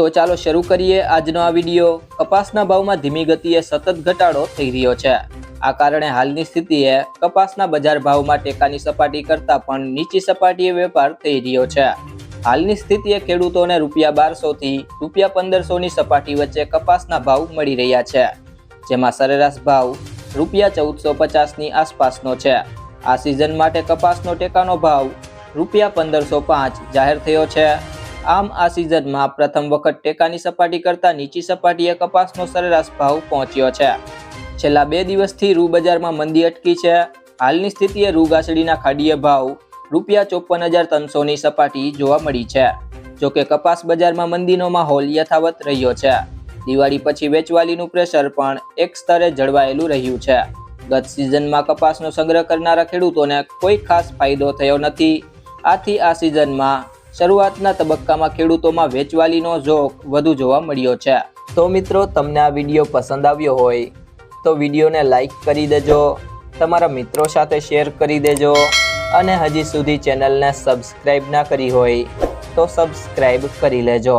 તો ચાલો શરૂ કરીએ આજનો આ વીડિયો. કપાસના ભાવમાં ધીમી ગતિએ સતત ઘટાડો થઈ રહ્યો છે. આ કારણે હાલની સ્થિતિએ કપાસના બજાર ભાવમાં ટેકાની સપાટી કરતાં પણ નીચી સપાટીએ વેપાર થઈ રહ્યો છે. હાલની સ્થિતિએ ખેડૂતોને રૂપિયા બારસોથી રૂપિયા પંદરસોની સપાટી વચ્ચે કપાસના ભાવ મળી રહ્યા છે. જેમાં સરેરાશ ભાવ રૂપિયા ચૌદસો પચાસની આસપાસનો છે. આ સિઝન માટે કપાસનો ટેકાનો ભાવ રૂપિયા પંદરસો પાંચ જાહેર થયો છે. આમ આ સિઝનમાં પ્રથમ વખત ટેકાની સપાટી કરતાં નીચી સપાટીએ કપાસનો સરેરાશ ભાવ પહોંચ્યો છે. છેલ્લા બે દિવસથી રૂ બજારમાં મંદી અટકી છે. હાલની સ્થિતિએ રૂ ગાસડીના ખાડીય ભાવ રૂપિયા ચોપન હજાર ત્રણસોની સપાટી જોવા મળી છે. જોકે કપાસ બજારમાં મંદીનો માહોલ યથાવત રહ્યો છે. દિવાળી પછી વેચવાલીનું પ્રેશર પણ એક સ્તરે જળવાયેલું રહ્યું છે. ગત સિઝનમાં કપાસનો સંગ્રહ કરનારા ખેડૂતોને કોઈ ખાસ ફાયદો થયો નથી. આથી આ સિઝનમાં શરૂઆતના તબક્કામાં ખેડૂતોમાં વેચવાલીનો ઝોક વધુ જોવા મળ્યો છે. તો મિત્રો, તમને આ વીડિયો પસંદ આવ્યો હોય, તો વિડીયોને લાઈક કરી દેજો, તમારા મિત્રો સાથે શેર કરી દેજો, અને હજી સુધી ચેનલને સબસ્ક્રાઈબ ના કરી હોય, તો સબસ્ક્રાઈબ કરી લેજો.